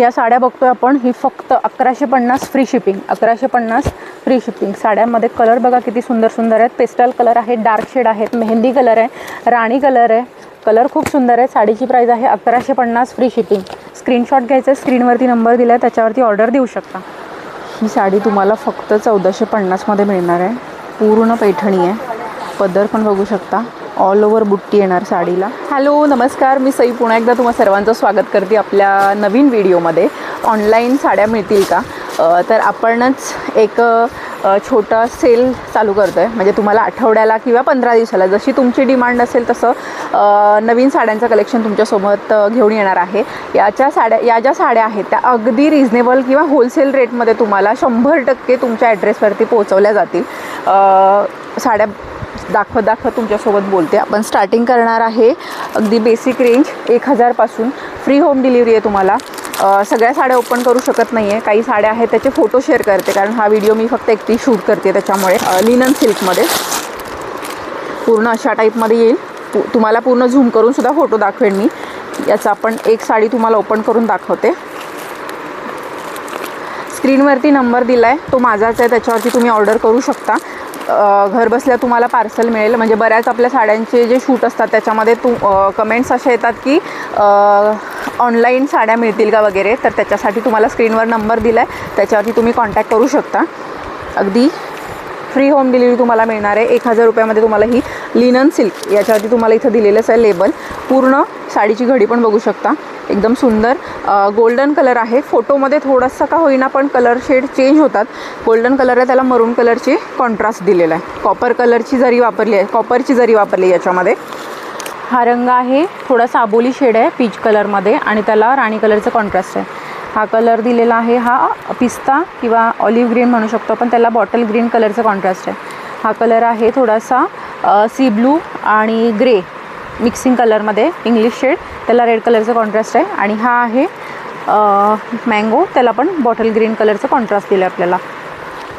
या साड्या बघतोय आपण. ही फक्त अकराशे पन्नास फ्री शिपिंग अकराशे पन्नास फ्री शिपिंग साड्यांमध्ये कलर बघा किती सुंदर सुंदर आहेत. पेस्टल कलर आहेत डार्क शेड आहेत मेहंदी कलर आहे राणी कलर आहे. कलर खूप सुंदर आहे. साडीची प्राईस आहे अकराशे पन्नास फ्री शिपिंग स्क्रीनशॉट घ्यायचं आहे. स्क्रीनवरती नंबर दिला आहे त्याच्यावरती ऑर्डर देऊ शकता. ही साडी तुम्हाला फक्त चौदाशे पन्नासमध्ये मिळणार आहे. पूर्ण पैठणी आहे. पदर पण बघू शकता. ऑल ओव्हर बुट्टी येणार साडीला. हॅलो नमस्कार. मी सई. पुन्हा एकदा तुम्हा सर्वांचं स्वागत करते आपल्या नवीन व्हिडिओमध्ये. ऑनलाईन साड्या मिळतील का? तर आपणच एक छोटा सेल चालू करतो आहे म्हणजे तुम्हाला आठवड्याला किंवा पंधरा दिवसाला जशी तुमची डिमांड असेल तसं नवीन साड्यांचं कलेक्शन तुमच्यासोबत घेऊन येणार आहे. याच्या साड्या या ज्या साड्या आहेत त्या अगदी रिझनेबल किंवा होलसेल रेटमध्ये तुम्हाला शंभर टक्के तुमच्या ॲड्रेसवरती पोहोचवल्या जातील. साड्या दाखवत दाखवत तुमच्यासोबत बोलते. आपण स्टार्टिंग करणार आहे अगदी बेसिक रेंज एक हजारपासून फ्री होम डिलिव्हरी आहे तुम्हाला. सगळ्या साड्या ओपन करू शकत नाही आहे काही साड्या आहेत त्याचे फोटो शेअर करते कारण हा व्हिडिओ मी फक्त एकटी शूट करते त्याच्यामुळे. लिनन सिल्कमध्ये पूर्ण अशा टाईपमध्ये येईल. पु तुम्हाला पूर्ण झूम करूनसुद्धा फोटो दाखवेन मी. याचा आपण एक साडी तुम्हाला ओपन करून दाखवते. स्क्रीनवरती नंबर दिला आहे तो माझाच आहे त्याच्यावरती तुम्ही ऑर्डर करू शकता. घरबसल्या तुम्हाला पार्सल मिळेल. म्हणजे बऱ्याच आपल्या साड्यांचे जे शूट असतात त्याच्यामध्ये तू कमेंट्स असे येतात की ऑनलाईन साड्या मिळतील का वगैरे तर त्याच्यासाठी तुम्हाला स्क्रीनवर नंबर दिला आहे त्याच्यावरती तुम्ही कॉन्टॅक्ट करू शकता. अगदी फ्री होम डिलिव्हरी तुम्हाला मिळणार आहे. एक हजार रुपयामध्ये तुम्हाला ही लिनन सिल्क याच्यावरती तुम्हाला इथं दिलेलंच आहे लेबल पूर्ण साडीची घडी पण बघू शकता. एकदम सुंदर गोल्डन कलर आहे. फोटोमध्ये थोडासा का होईना पण कलर शेड चेंज होतात. गोल्डन कलर आहे त्याला मरून कलरची कॉन्ट्रास्ट दिलेला आहे. कॉपर कलरची जरी वापरली आहे कॉपरची जरी वापरली आहे याच्यामध्ये. हा रंग आहे थोडासा आबोली शेड आहे पीच कलरमध्ये आणि त्याला राणी कलरचं कॉन्ट्रास्ट आहे. हा कलर दिलेला आहे. हा पिस्ता किंवा ऑलिव्ह ग्रीन म्हणू शकतो आपण. त्याला बॉटल ग्रीन कलरचा कॉन्ट्रास्ट आहे. हा कलर आहे थोडासा सी ब्लू आणि ग्रे मिक्सिंग कलरमध्ये इंग्लिश शेड त्याला रेड कलरचं कॉन्ट्रास्ट आहे. आणि हा आहे मँगो त्याला पण बॉटल ग्रीन कलरचं कॉन्ट्रास्ट दिलं आहे आपल्याला.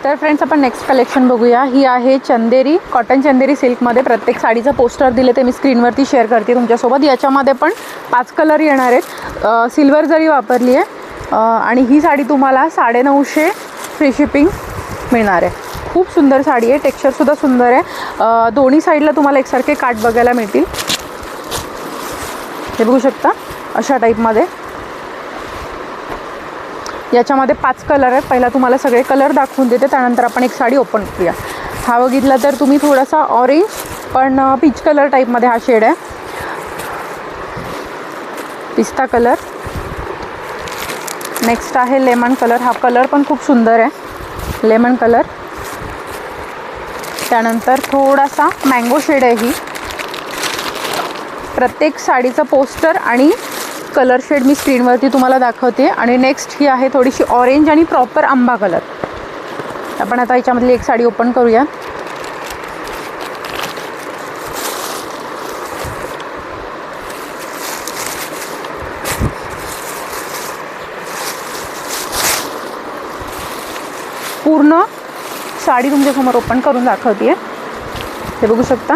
तर फ्रेंड्स आपण नेक्स्ट कलेक्शन बघूया. ही आहे चंदेरी कॉटन चंदेरी सिल्कमध्ये प्रत्येक साडीचं पोस्टर दिले ते मी स्क्रीनवरती शेअर करते. तुमच्यासोबत याच्यामध्ये पण पाच कलर येणार आहेत. सिल्वर जरी वापरली आहे आणि ही साडी तुम्हाला साडेनऊशे फ्री शिपिंग मिळणार आहे. खूप सुंदर साडी आहे. टेक्स्चरसुद्धा सुंदर आहे. दोन्ही साईडला तुम्हाला एकसारखे काठ बघायला मिळतील. हे बघू शकता अशा टाईपमध्ये याच्यामध्ये पाच कलर आहेत. पहिला तुम्हाला सगळे कलर दाखवून देते. त्यानंतर आपण एक साडी ओपन करूया. हा बघितला तर तुम्ही थोडासा ऑरेंज पण पीच कलर टाईपमध्ये हा शेड आहे. पिस्ता कलर नेक्स्ट आहे लेमन कलर हा कलर पण खूप सुंदर आहे. लेमन कलर त्यानंतर थोडासा मँगो शेड आहे ही. प्रत्येक साडीचं पोस्टर आणि कलर शेड मी स्क्रीनवरती तुम्हाला दाखवते. आणि नेक्स्ट ही आहे थोडीशी ऑरेंज आणि प्रॉपर आंबा कलर आपण आता याच्यामधली एक साडी ओपन करूया पूर्ण साडी तुमच्यासमोर ओपन करून दाखवते हे बघू शकता.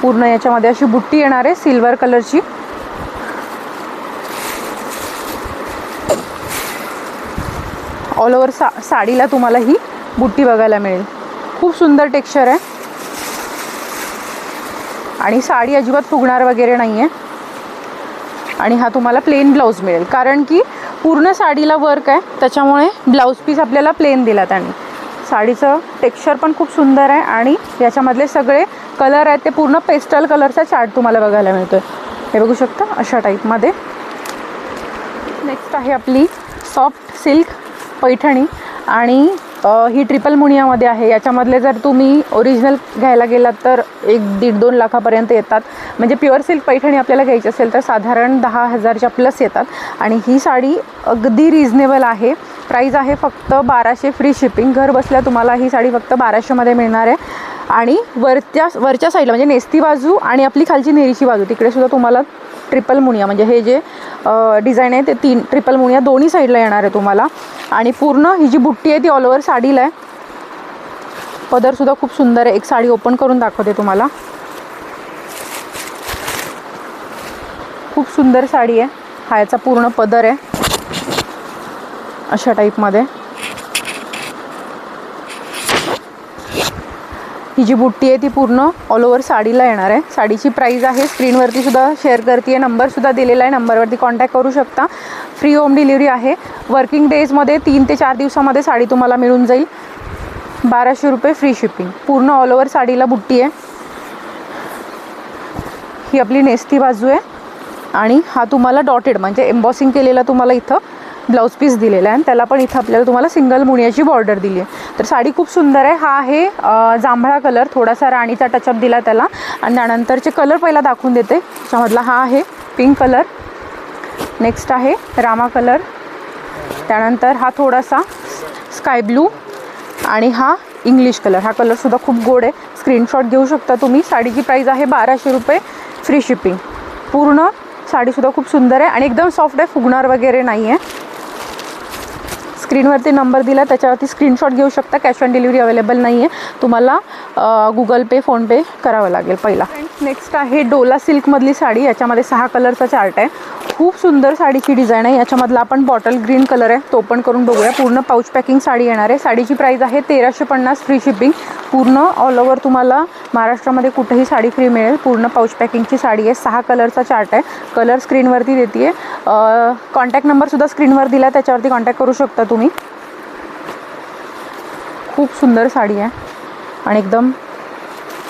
पूर्ण याच्यामध्ये अशी बुट्टी येणार आहे सिल्वर कलरची ऑल ओव्हर सा साडीला तुम्हाला ही बुट्टी बघायला मिळेल. खूप सुंदर टेक्स्चर आहे. आणि साडी अजिबात फुगणार वगैरे नाही आहे आणि हा तुम्हाला प्लेन ब्लाऊज मिळेल. कारण की पूर्ण साडीला वर्क आहे. त्याच्यामुळे ब्लाऊज पीस आपल्याला प्लेन दिला त्यांनी. साडीचं टेक्स्चर पण खूप सुंदर आहे आणि याच्यामधले सगळे कलर आहेत ते पूर्ण पेस्टल कलरचा चार्ट तुम्हाला बघायला मिळतो आहे हे बघू शकता अशा टाईपमध्ये नेक्स्ट आहे आपली सॉफ्ट सिल्क पैठणी आणि ही ट्रिपल मुनियामध्ये आहे. याच्यामधले जर तुम्ही ओरिजिनल घ्यायला गेलात तर एक दीड दोन लाखापर्यंत येतात. म्हणजे प्युअर सिल्क पैठणी आपल्याला घ्यायची असेल तर साधारण दहा हजारच्या प्लस येतात. आणि ही साडी अगदी रिजनेबल आहे. प्राईज आहे फक्त बाराशे फ्री शिपिंग. घर बसल्या तुम्हाला ही साडी फक्त बाराशेमध्ये मिळणार आहे. आणि वरच्या वरच्या साईडला म्हणजे नेस्ती बाजू आणि आपली खालची नेरीची बाजू. तिकडे सुद्धा तुम्हाला ट्रिपल मुनिया म्हणजे हे जे डिझाईन आहे ते तीन ट्रिपल मुनिया दोन्ही साईडला येणार आहे तुम्हाला. आणि पूर्ण ही जी बुट्टी आहे ती ऑल ओव्हर साडीला आहे. पदरसुद्धा खूप सुंदर आहे. एक साडी ओपन करून दाखवते तुम्हाला. खूप सुंदर साडी आहे. हा याचा पूर्ण पदर आहे. अशा टाईपमध्ये ही जी बुट्टी आहे ती पूर्ण ऑल ओव्हर साडीला येणार आहे. साडीची प्राईज आहे स्क्रीनवरती सुद्धा शेअर करते नंबरसुद्धा दिलेला आहे नंबरवरती कॉन्टॅक्ट करू शकता. फ्री होम डिलिव्हरी आहे. वर्किंग डेजमध्ये तीन ते चार दिवसामध्ये साडी तुम्हाला मिळून जाईल. बाराशे रुपये फ्री शिपिंग पूर्ण ऑल ओव्हर साडीला बुट्टी आहे. ही आपली नेस्ती बाजू आहे. आणि हा तुम्हाला डॉटेड म्हणजे एम्बॉसिंग केलेला तुम्हाला इथं ब्लाऊज पीस दिलेला आहे आणि त्याला पण इथं आपल्याला तुम्हाला सिंगल मुनियाची बॉर्डर दिली आहे. तर साडी खूप सुंदर आहे. हा आहे जांभळा कलर. थोडासा राणीचा टचअप दिला त्याला. आणि त्यानंतरचे कलर पहिला दाखवून देते. त्याच्यामधला हा आहे पिंक कलर. नेक्स्ट आहे रामा कलर. त्यानंतर हा थोडासा स्काय ब्लू आणि हा इंग्लिश कलर. हा कलरसुद्धा खूप गोड आहे. स्क्रीनशॉट घेऊ शकता तुम्ही. साडीची प्राईज आहे बाराशे रुपये. फ्री शिपिंग पूर्ण साडीसुद्धा खूप सुंदर आहे. आणि एकदम सॉफ्ट आहे. फुगणार वगैरे नाही आहे स्क्रीनवरती नंबर दिला त्याच्यावरती स्क्रीनशॉट घेऊ शकता. कॅश ऑन डिलिव्हरी अवेलेबल नाही आहे तुम्हाला गुगल पे फोनपे करावं लागेल पहिला. नेक्स्ट आहे डोला सिल्कमधली साडी. याच्यामध्ये सहा कलरचा चार्ट आहे. खूप सुंदर साडीची डिझाईन आहे. याच्यामधला आपण बॉटल ग्रीन कलर आहे. तो पण करून बघूया. पूर्ण पाऊच पॅकिंग साडी येणार आहे. साडीची प्राईस आहे तेराशे पन्नास फ्री शिपिंग पूर्ण ऑल ओव्हर तुम्हाला महाराष्ट्रामध्ये कुठेही साडी फ्री मिळेल. पूर्ण पाऊच पॅकिंगची साडी आहे. सहा कलरचा चार्ट आहे. कलर स्क्रीनवरती देते आहे कॉन्टॅक्ट नंबरसुद्धा स्क्रीनवर दिला. आहे त्याच्यावरती कॉन्टॅक्ट करू शकता तुम्ही. खूप सुंदर साडी आहे. आणि एकदम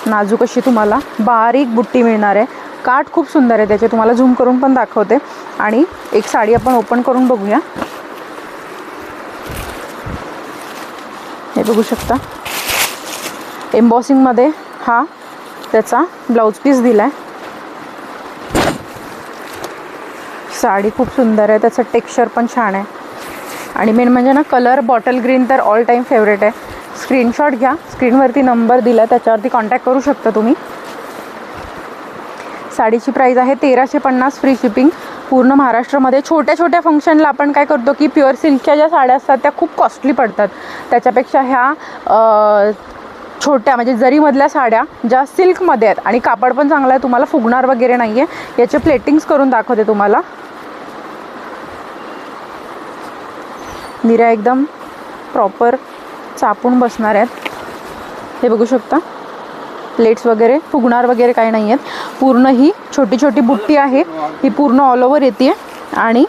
नाजूक अशी तुम्हाला बारीक बुट्टी मिळणार आहे. काठ खूप सुंदर आहे त्याचे. तुम्हाला झूम करून पण दाखवते. आणि एक साडी आपण ओपन करून बघूया. हे बघू शकता. एम्बॉसिंगमध्ये हा त्याचा ब्लाऊज पीस दिला आहे साडी खूप सुंदर आहे. त्याचं टेक्स्चर पण छान आहे. आणि मेन म्हणजे ना कलर बॉटल ग्रीन तर ऑल टाईम फेवरेट आहे. स्क्रीनशॉट घ्या. स्क्रीनवरती नंबर दिला त्याच्यावरती कॉन्टॅक्ट करू शकता तुम्ही. साडीची प्राईज आहे तेराशे पन्नास फ्री शिपिंग पूर्ण महाराष्ट्रामध्ये छोट्या छोट्या फंक्शनला आपण काय करतो की प्युअर सिल्कच्या ज्या साड्या असतात त्या खूप कॉस्टली पडतात. त्याच्यापेक्षा ह्या छोट्या म्हणजे जरीमधल्या साड्या ज्या सिल्कमध्ये आहेत आणि कापड पण चांगला आहे तुम्हाला फुगणार वगैरे नाही आहे याचे प्लेटिंग्स करून दाखवते तुम्हाला. निऱ्या एकदम प्रॉपर चापून बसणार आहेत. हे बघू शकता. प्लेट्स वगैरे फुगणार वगैरे काही नाही आहेत पूर्ण ही छोटी छोटी बुट्टी आहे. ही पूर्ण ऑल ओव्हर येते आणि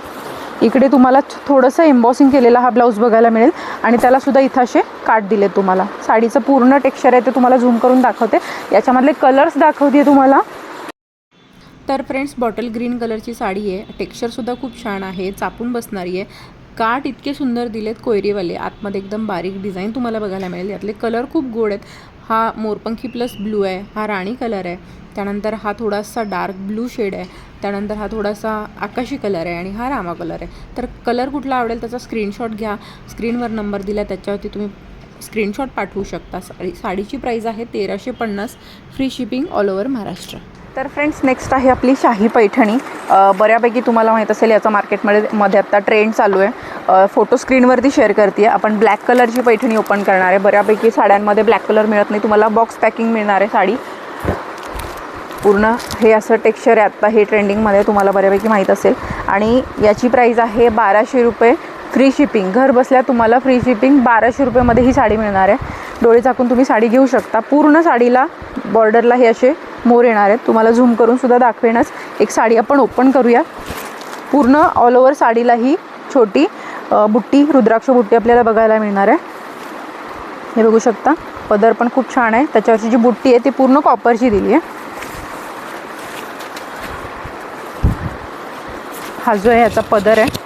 इकडे तुम्हाला थोडंसं एम्बॉसिंग केलेला हा ब्लाऊज बघायला मिळेल. आणि त्यालासुद्धा इथं असे काट दिले तुम्हाला. साडीचं पूर्ण टेक्स्चर आहे ते तुम्हाला झूम करून दाखवते. याच्यामधले कलर्स दाखवते तुम्हाला. तर फ्रेंड्स बॉटल ग्रीन कलरची साडी आहे. टेक्स्चरसुद्धा खूप छान आहे. चापून बसणारी आहे. काठ इतके सुंदर दिलेत कोयरीवाले आतमध्ये एकदम बारीक डिझाईन तुम्हाला बघायला मिळेल. यातले कलर खूप गोड आहेत. हा मोरपंखी प्लस ब्लू आहे. हा राणी कलर आहे. त्यानंतर हा थोडासा डार्क ब्लू शेड आहे. त्यानंतर हा थोडासा आकाशी कलर आहे आणि हा रामा कलर आहे. तर कलर कुठला आवडेल त्याचा स्क्रीनशॉट घ्या. स्क्रीनवर नंबर दिला त्याच्यावरती तुम्ही स्क्रीनशॉट पाठवू शकता. साडी साडीची प्राईज आहे तेराशे पन्नास. Free shipping all over Maharashtra. तर फ्रेंड्स नेक्स्ट आहे आपली शाही पैठणी. बऱ्यापैकी तुम्हाला माहीत असेल याचा मार्केटमध्ये मध्ये आत्ता ट्रेंड चालू आहे. फोटो स्क्रीनवरती शेअर करते आपण ब्लॅक कलरची पैठणी ओपन करणार आहे. बऱ्यापैकी साड्यांमध्ये ब्लॅक कलर मिळत नाही. तुम्हाला बॉक्स पॅकिंग मिळणार आहे साडी. पूर्ण हे असं टेक्स्चर आहे. आत्ता हे ट्रेंडिंगमध्ये तुम्हाला बऱ्यापैकी माहीत असेल. आणि याची प्राईज आहे बाराशे रुपये फ्री शिपिंग घर बसल्या तुम्हाला फ्री शिपिंग बाराशे रुपयेमध्ये ही साडी मिळणार आहे. डोळे झाकून तुम्ही साडी घेऊ शकता. पूर्ण साडीला बॉर्डरला हे असे मोर येणार आहेत. तुम्हाला झूम करून सुद्धा दाखवेनच. एक साडी आपण ओपन करूया. पूर्ण ऑल ओव्हर साडीला ही छोटी बुट्टी रुद्राक्ष बुट्टी आपल्याला बघायला मिळणार आहे. हे बघू शकता. पदर पण खूप छान आहे. त्याच्यावरची जी बुट्टी आहे ती पूर्ण कॉपरची दिली आहे. हा जो आहे याचा पदर आहे.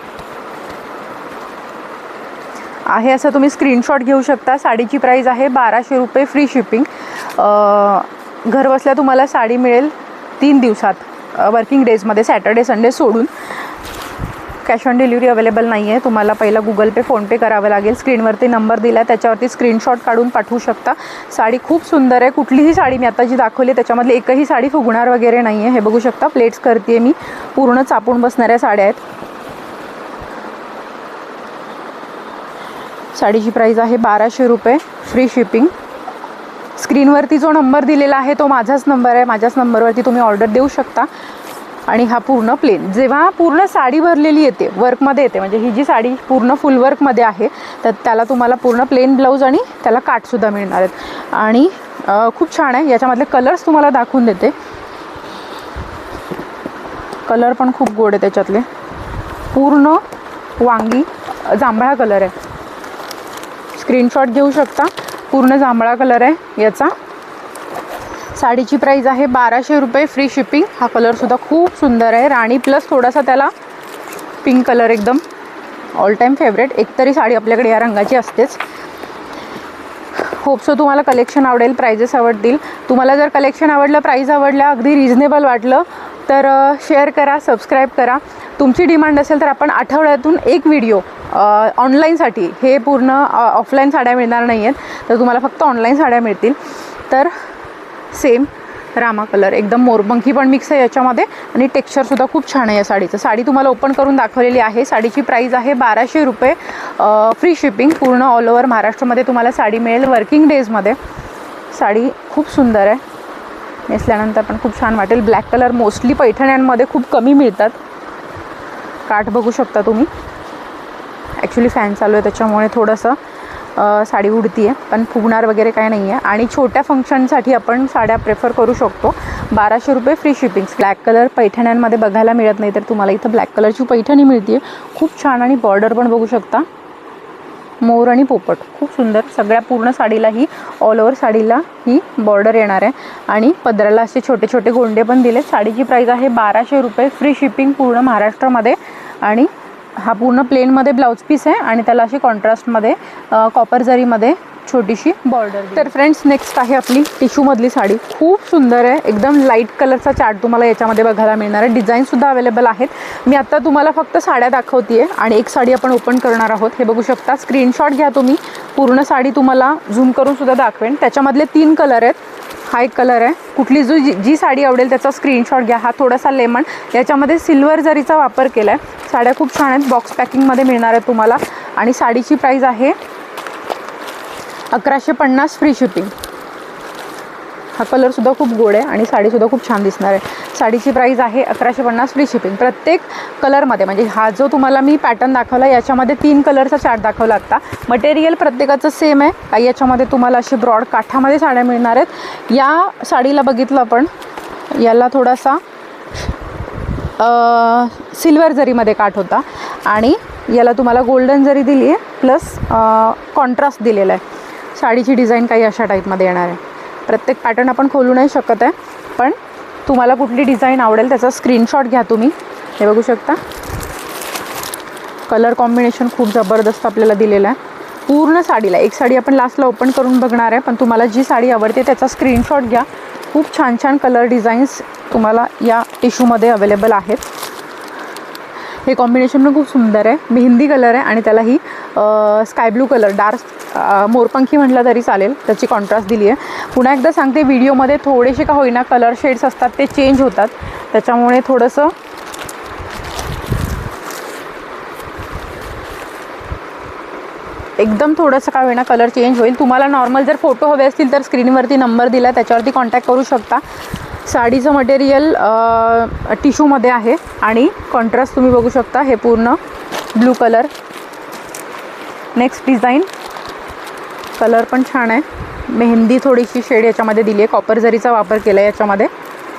आहे असं तुम्ही स्क्रीनशॉट घेऊ शकता. साडीची प्राईज आहे बाराशे रुपये फ्री शिपिंग घरबसल्या तुम्हाला साडी मिळेल तीन दिवसात वर्किंग डेजमध्ये सॅटर्डे संडे सोडून. कॅश ऑन डिलिव्हरी अवेलेबल नाही आहे तुम्हाला पहिला गुगल पे फोनपे करावं लागेल. स्क्रीनवरती नंबर दिला आहे त्याच्यावरती स्क्रीनशॉट काढून पाठवू शकता. साडी खूप सुंदर आहे. कुठलीही साडी मी आता जी दाखवली त्याच्यामधली एकही साडी फुगणार वगैरे नाही आहे हे बघू शकता प्लेट्स करते आहे मी. पूर्ण चापून बसणाऱ्या साड्या आहेत. साडीची प्राईज आहे बाराशे रुपये फ्री शिपिंग स्क्रीनवरती जो नंबर दिलेला आहे तो माझाच नंबर आहे. माझ्याच नंबरवरती तुम्ही ऑर्डर देऊ शकता. आणि हा पूर्ण प्लेन. जेव्हा पूर्ण साडी भरलेली येते वर्कमध्ये येते म्हणजे ही जी साडी पूर्ण फुल वर्कमध्ये आहे तर त्याला तुम्हाला पूर्ण प्लेन ब्लाऊज आणि त्याला काठसुद्धा मिळणार आहेत. आणि खूप छान आहे. याच्यामधले कलर्स तुम्हाला दाखवून देते. कलर पण खूप गोड आहे त्याच्यातले. पूर्ण वांगी जांभळा कलर आहे. स्क्रीनशॉट घेऊ शकता. पूर्ण जांभळा कलर आहे याचा. साडीची प्राईज आहे बाराशे रुपये फ्री शिपिंग हा कलरसुद्धा खूप सुंदर आहे. राणी प्लस थोडासा त्याला पिंक कलर एकदम. ऑल टाईम फेवरेट एकतरी साडी आपल्याकडे या रंगाची असतेच. होप सो तुम्हाला कलेक्शन आवडेल प्राइजेस आवडतील. तुम्हाला जर कलेक्शन आवडलं प्राईज आवडलं अगदी रिजनेबल वाटलं तर शेअर करा सबस्क्राईब करा. तुमची डिमांड असेल तर आपण आठवड्यातून एक व्हिडिओ ऑनलाईनसाठी. हे पूर्ण ऑफलाईन साड्या मिळणार नाही आहेत तर तुम्हाला फक्त ऑनलाईन साड्या मिळतील. तर सेम रामा कलर. एकदम मोरपंखी पण मिक्स आहे याच्यामध्ये. आणि टेक्स्चरसुद्धा खूप छान आहे या साडीचं. साडी तुम्हाला ओपन करून दाखवलेली आहे. साडीची प्राईज आहे बाराशे रुपये. फ्री शिपिंग पूर्ण ऑल ओव्हर महाराष्ट्रामध्ये तुम्हाला साडी मिळेल वर्किंग डेजमध्ये. साडी खूप सुंदर आहे. नेसल्यानंतर पण खूप छान वाटेल. ब्लॅक कलर मोस्टली पैठण्यांमध्ये खूप कमी मिळतात. काठ बघू शकता तुम्ही. ॲक्च्युली फॅन चालू आहे त्याच्यामुळे थोडंसं साडी उडती आहे पण फुगणार वगैरे काही नाही आहे आणि छोट्या फंक्शनसाठी आपण साड्या प्रेफर करू शकतो. बाराशे रुपये फ्री शिपिंग्स ब्लॅक कलर पैठण्यांमध्ये बघायला मिळत नाही तर तुम्हाला इथं ब्लॅक कलरची पैठणी मिळते खूप छान आणि बॉर्डर पण बघू शकता. मोर आणि पोपट. खूप सुंदर. सगळ्या पूर्ण साडीला ही ऑल ओव्हर साडीला ही बॉर्डर येणार आहे. आणि पदराला असे छोटे छोटे गोंडे पण दिले साडीची प्राईस आहे बाराशे रुपये. फ्री शिपिंग पूर्ण महाराष्ट्रामध्ये. आणि हा पूर्ण प्लेनमध्ये ब्लाऊज पीस आहे आणि त्याला अशी कॉन्ट्रास्टमध्ये कॉपर जरीमध्ये छोटीशी बॉर्डर तर फ्रेंड्स नेक्स्ट आहे आपली टिशूमधली साडी. खूप सुंदर आहे. एकदम लाइट कलरचा चार्ट तुम्हाला याच्यामध्ये बघायला मिळणार आहे. डिझाईनसुद्धा अवेलेबल आहेत. मी आत्ता तुम्हाला फक्त साड्या दाखवते आणि एक साडी आपण ओपन करणार आहोत. हे बघू शकता. स्क्रीनशॉट घ्या तुम्ही. पूर्ण साडी तुम्हाला झूम करूनसुद्धा दाखवेन. त्याच्यामधले तीन कलर आहेत. हा एक कलर आहे. कुठली जो जी जी साडी आवडेल त्याचा स्क्रीनशॉट घ्या. हा थोडासा लेमन. याच्यामध्ये सिल्वर जरीचा वापर केला आहे साड्या खूप छान आहेत. बॉक्स पॅकिंगमध्ये मिळणार आहेत तुम्हाला. आणि साडीची प्राईज आहे अकराशे पन्नास फ्री शिपिंग हा कलरसुद्धा खूप गोड आहे आणि साडीसुद्धा खूप छान दिसणार आहे. साडीची प्राईस आहे अकराशे पन्नास फ्री शिपिंग प्रत्येक कलरमध्ये म्हणजे हा जो तुम्हाला मी पॅटर्न दाखवला याच्यामध्ये तीन कलरचा चार्ट दाखवला आत्ता मटेरियल प्रत्येकाचं सेम आहे. काही याच्यामध्ये तुम्हाला असे ब्रॉड काठामध्ये साड्या मिळणार आहेत. या साडीला बघितलं आपण. याला थोडासा सिल्वर जरीमध्ये काठ होता. आणि याला तुम्हाला गोल्डन जरी दिली आहे प्लस कॉन्ट्रास्ट दिलेला आहे. साडीची डिझाईन काही अशा टाईपमध्ये येणार आहे. प्रत्येक पॅटर्न आपण खोलू नाही शकत आहे. पण तुम्हाला कुठली डिझाईन आवडेल त्याचा स्क्रीनशॉट घ्या तुम्ही. हे बघू शकता. कलर कॉम्बिनेशन खूप जबरदस्त आपल्याला दिलेलं आहे. पूर्ण साडीला एक साडी आपण लास्टला ओपन करून बघणार आहे पण तुम्हाला जी साडी आवडते त्याचा स्क्रीनशॉट घ्या. खूप छान छान कलर डिझाईन्स तुम्हाला या टिश्यूमध्ये अवेलेबल आहेत. हे कॉम्बिनेशन पण खूप सुंदर आहे. मेहंदी कलर आहे आणि त्याला ही स्काय ब्लू कलर डार्क मोरपंखी म्हटलं तरी चालेल. त्याची कॉन्ट्रास्ट दिली आहे पुन्हा एकदा सांगते व्हिडिओमध्ये थोडेसे का होईना कलर शेड्स असतात ते चेंज होतात. त्याच्यामुळे थोडंसं एकदम थोडंसं का होईना कलर चेंज होईल. तुम्हाला नॉर्मल जर फोटो हवे असतील तर स्क्रीनवरती नंबर दिला त्याच्यावरती कॉन्टॅक्ट करू शकता. साडीचं मटेरियल टिशूमध्ये आहे आणि कॉन्ट्रास्ट तुम्ही बघू शकता हे पूर्ण blue colour next design colour पण छान आहे. मेहंदी थोडीशी शेड याच्यामध्ये दिली आहे. कॉपर जरीचा वापर केला आहे याच्यामध्ये.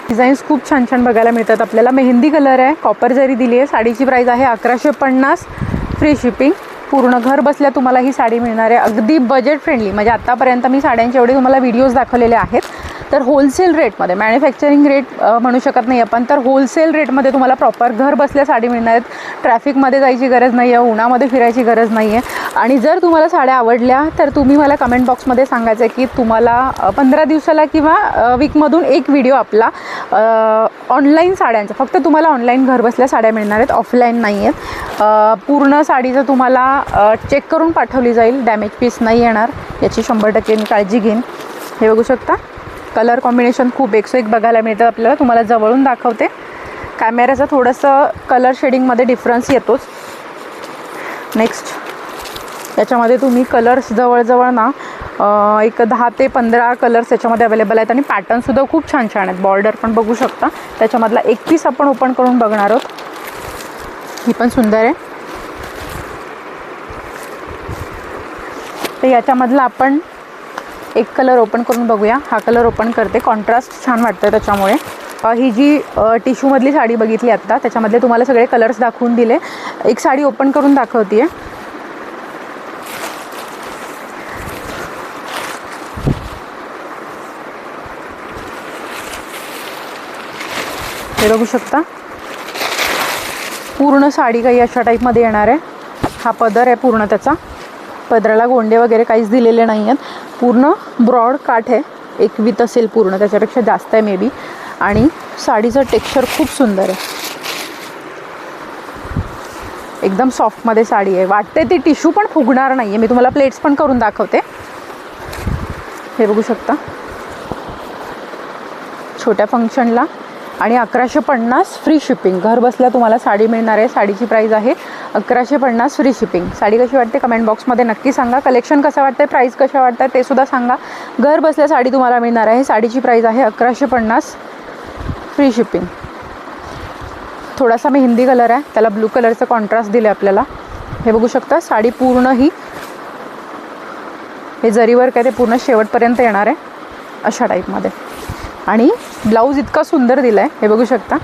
डिझाईन्स खूप छान छान बघायला मिळतात आपल्याला. मेहंदी कलर आहे. कॉपर जरी दिली आहे साडीची प्राईस आहे अकराशे पन्नास. फ्री शिपिंग पूर्ण घर बसल्या तुम्हाला ही साडी मिळणार आहे. अगदी बजेट फ्रेंडली म्हणजे आत्तापर्यंत मी साड्यांचे एवढे तुम्हाला व्हिडिओज दाखवलेले आहेत. तर होलसेल रेटमध्ये मॅन्युफॅक्चरिंग रेट म्हणू शकत नाही आपण तर होलसेल रेटमध्ये तुम्हाला प्रॉपर घर बसल्या साडी मिळणार आहेत. ट्रॅफिकमध्ये जायची गरज नाही आहे उन्हामध्ये फिरायची गरज नाही आहे आणि जर तुम्हाला साड्या आवडल्या तर तुम्ही मला कमेंट बॉक्समध्ये सांगायचं आहे की तुम्हाला पंधरा दिवसाला किंवा वीकमधून एक व्हिडिओ आपला ऑनलाईन साड्यांचा फक्त तुम्हाला ऑनलाईन घर बसल्या साड्या मिळणार आहेत ऑफलाईन नाही आहेत. पूर्ण साडीचं तुम्हाला चेक करून पाठवली जाईल डॅमेज पीस नाही येणार याची शंभर टक्के मी काळजी घेईन. हे बघू शकता? कलर कॉम्बिनेशन खूप एकसो एक बघायला मिळतं आपल्याला. तुम्हाला जवळून दाखवते. कॅमेऱ्याचं थोडंसं कलर शेडिंगमध्ये डिफरन्स येतोच. नेक्स्ट याच्यामध्ये तुम्ही कलर्स जवळजवळ ना एक दहा ते पंधरा कलर्स याच्यामध्ये अवेलेबल आहेत. आणि पॅटर्नसुद्धा खूप छान छान आहेत. बॉर्डर पण बघू शकता. त्याच्यामधला एक पीस आपण ओपन करून बघणार आहोत. ही पण सुंदर आहे. तर याच्यामधला आपण एक कलर ओपन करून बघूया. हा कलर ओपन करते. कॉन्ट्रास्ट छान वाटतं त्याच्यामुळे. ही जी टिश्यूमधली साडी बघितली आत्ता त्याच्यामधले तुम्हाला सगळे कलर्स दाखवून दिले. एक साडी ओपन करून दाखवते हे बघू शकता. पूर्ण साडी काही अशा टाईपमध्ये येणार आहे. हा पदर आहे पूर्ण त्याचा. पदराला गोंडे वगैरे काहीच दिलेले नाही आहेत पूर्ण ब्रॉड काठ आहे. एकवीत असेल पूर्ण त्याच्यापेक्षा जास्त आहे मे बी आणि साडीचं टेक्स्चर खूप सुंदर आहे. एकदम सॉफ्टमध्ये साडी आहे. वाटते ती टिश्यू पण फुगणार नाही आहे मी तुम्हाला प्लेट्स पण करून दाखवते. हे बघू शकता. छोट्या फंक्शनला आणि अकराशे पन्नास फ्री शिपिंग घर बसल्या तुम्हाला साडी मिळणार आहे. साडीची प्राईस आहे अकराशे पन्नास फ्री शिपिंग साडी कशी वाटते? कमेंट बॉक्समध्ये नक्की सांगा. कलेक्शन कसं वाटतं आहे प्राईस कशा वाटतं ते सुद्धा सांगा. घर बसल्या साडी तुम्हाला मिळणार आहे. साडीची प्राईस आहे अकराशे पन्नास फ्री शिपिंग थोडासा मी हिंदी कलर आहे. त्याला ब्लू कलरचं कॉन्ट्रास्ट दिले आपल्याला. हे बघू शकता साडी पूर्ण ही हे जरीवर काय ते पूर्ण शेवटपर्यंत येणार आहे. अशा टाईपमध्ये आणि ब्लाऊज इतका सुंदर दिला आहे हे बघू शकता.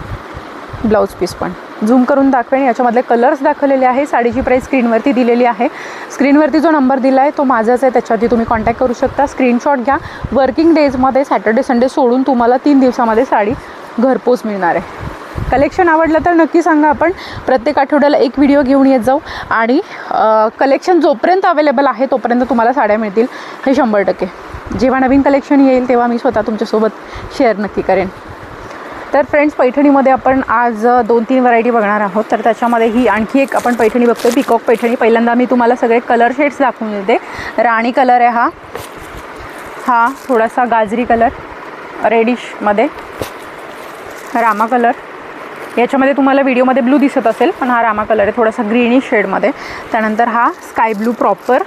ब्लाऊज पीस पण. झूम करून दाखवेन. याच्यामधले कलर्स दाखवलेले आहे. साडीची प्राईस स्क्रीनवरती दिलेली आहे. स्क्रीनवरती जो नंबर दिला आहे तो माझाच आहे. त्याच्यावरती तुम्ही कॉन्टॅक्ट करू शकता. स्क्रीनशॉट घ्या. वर्किंग डेजमध्ये सॅटर्डे संडे सोडून तुम्हाला तीन दिवसामध्ये साडी घरपोच मिळणार आहे. कलेक्शन आवडलं तर नक्की सांगा आपण. प्रत्येक आठवड्याला एक व्हिडिओ घेऊन येत जाऊ. आणि कलेक्शन जोपर्यंत अवेलेबल आहे तोपर्यंत तुम्हाला साड्या मिळतील. हे शंभर टक्के. जेव्हा नवीन कलेक्शन येईल तेव्हा मी स्वतः तुमच्यासोबत शेअर नक्की करेन. तर फ्रेंड्स पैठणीमध्ये आपण आज दोन तीन व्हरायटी बघणार आहोत. तर त्याच्यामध्ये ही आणखी एक आपण पैठणी बघतो पिकॉक पैठणी. पहिल्यांदा मी तुम्हाला सगळे कलर शेड्स दाखवून देते. राणी कलर आहे हा. हा थोडासा गाजरी कलर रेडिशमध्ये रामा कलर याच्यामध्ये तुम्हाला व्हिडिओमध्ये ब्लू दिसत असेल पण हा रामा कलर आहे थोडासा ग्रीनिश शेडमध्ये त्यानंतर हा स्काय ब्लू प्रॉपर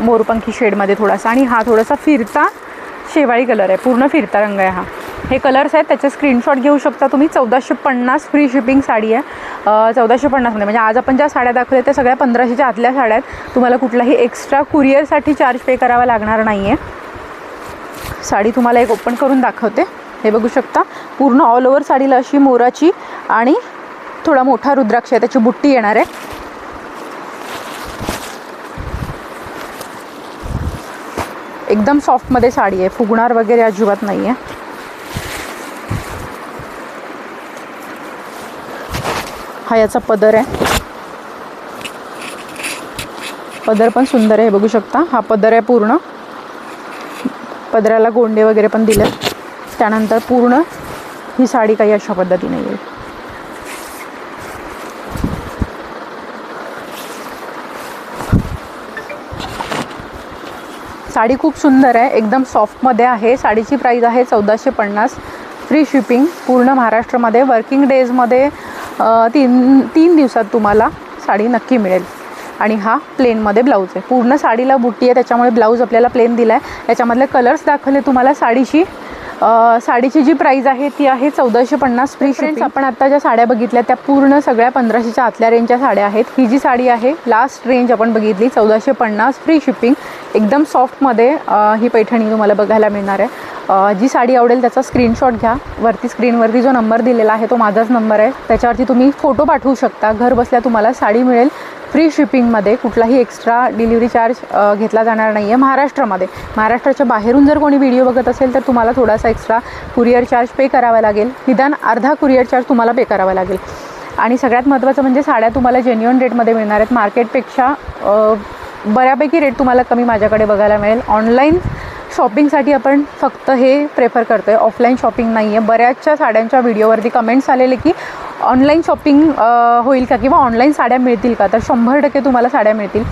मोरपंखी शेडमध्ये थोडासा. आणि हा थोडासा फिरता शेवाळी कलर आहे. पूर्ण फिरता रंग आहे हा. हे कलर्स आहेत त्याचे स्क्रीनशॉट घेऊ शकता तुम्ही. चौदाशे पन्नास फ्री शिपिंग साडी आहे. चौदाशे पन्नासमध्ये म्हणजे आज आपण ज्या साड्या दाखवल्या त्या सगळ्या पंधराशेच्या आतल्या साड्या आहेत. तुम्हाला कुठलाही एक्स्ट्रा कुरिअरसाठी चार्ज पे करावा लागणार नाही आहे साडी तुम्हाला एक ओपन करून दाखवते. हे बघू शकता. पूर्ण ऑल ओव्हर साडीला अशी मोराची आणि थोडा मोठा रुद्राक्ष आहे. त्याची बुट्टी येणार आहे. एकदम सॉफ्टमध्ये साडी आहे. फुगणार वगैरे अजिबात नाही आहे हा याचा पदर आहे. पदर पण सुंदर आहे हे बघू शकता. हा पदर आहे पूर्ण. पदराला गोंडे वगैरे पण दिले त्यानंतर पूर्ण ही साडी काही अशा पद्धतीने येईल. साडी खूप सुंदर आहे एकदम सॉफ्टमध्ये आहे. साडीची प्राईज आहे चौदाशे पन्नास. फ्री शिपिंग पूर्ण महाराष्ट्रामध्ये. वर्किंग डेजमध्ये तीन तीन दिवसात तुम्हाला साडी नक्की मिळेल. आणि हा प्लेनमध्ये ब्लाऊज आहे. पूर्ण साडीला बुट्टी आहे त्याच्यामुळे ब्लाऊज आपल्याला प्लेन दिला आहे याच्यामधले कलर्स दाखवले तुम्हाला साडीची साडीची जी प्राईज आहे ती आहे चौदाशे पन्नास फ्री फ्रेंड्स आपण आता ज्या साड्या बघितल्या त्या पूर्ण सगळ्या पंधराशेच्या आतल्या रेंजच्या साड्या आहेत. ही जी साडी आहे लास्ट रेंज आपण बघितली चौदाशे पन्नास फ्री शिपिंग एकदम सॉफ्टमध्ये ही पैठणी तुम्हाला बघायला मिळणार आहे. जी साडी आवडेल त्याचा स्क्रीनशॉट घ्या. वरती स्क्रीनवरती जो नंबर दिलेला आहे तो माझाच नंबर आहे. त्याच्यावरती तुम्ही फोटो पाठवू शकता. घर बसल्या तुम्हाला साडी मिळेल. फ्री शिपिंगमध्ये कुठलाही एक्स्ट्रा डिलिव्हरी चार्ज घेतला जाणार नाही आहे महाराष्ट्रामध्ये. महाराष्ट्राच्या बाहेरून जर कोणी व्हिडिओ बघत असेल तर तुम्हाला थोडासा एक्स्ट्रा कुरिअर चार्ज पे करावा लागेल. निदान अर्धा कुरिअर चार्ज तुम्हाला पे करावा लागेल. आणि सगळ्यात महत्त्वाचं म्हणजे साड्या तुम्हाला जेन्युअन रेटमध्ये मिळणार आहेत. मार्केटपेक्षा बऱ्यापैकी रेट तुम्हाला कमी माझ्याकडे बघायला मिळेल. ऑनलाईन शॉपिंगसाठी आपण फक्त हे प्रेफर करतो आहे ऑफलाईन शॉपिंग नाही आहे बऱ्याचशा साड्यांच्या व्हिडिओवरती कमेंट्स आलेले की ऑनलाईन शॉपिंग होईल का? किंवा ऑनलाईन साड्या मिळतील का? तर शंभर टक्के तुम्हाला साड्या मिळतील.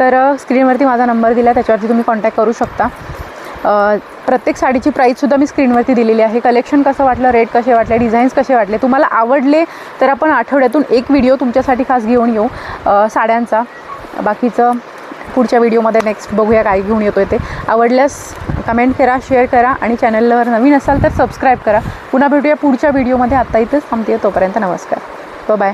तर स्क्रीनवरती माझा नंबर दिला त्याच्यावरती तुम्ही कॉन्टॅक्ट करू शकता. प्रत्येक साडीची प्राईससुद्धा मी स्क्रीनवरती दिलेली आहे. कलेक्शन कसं वाटलं रेट कसे वाटले डिझाईन्स कसे वाटले तुम्हाला आवडले तर आपण आठवड्यातून एक व्हिडिओ तुमच्यासाठी खास घेऊन येऊ साड्यांचा. बाकीचं पुढच्या व्हिडिओमध्ये नेक्स्ट बघूया काय घेऊन येतो ते. आवडल्यास कमेंट करा शेअर करा आणि चॅनलवर नवीन असाल तर सबस्क्राईब करा. पुन्हा भेटूया पुढच्या व्हिडिओमध्ये. आत्ता इथंच थांबते तोपर्यंत नमस्कार. बाय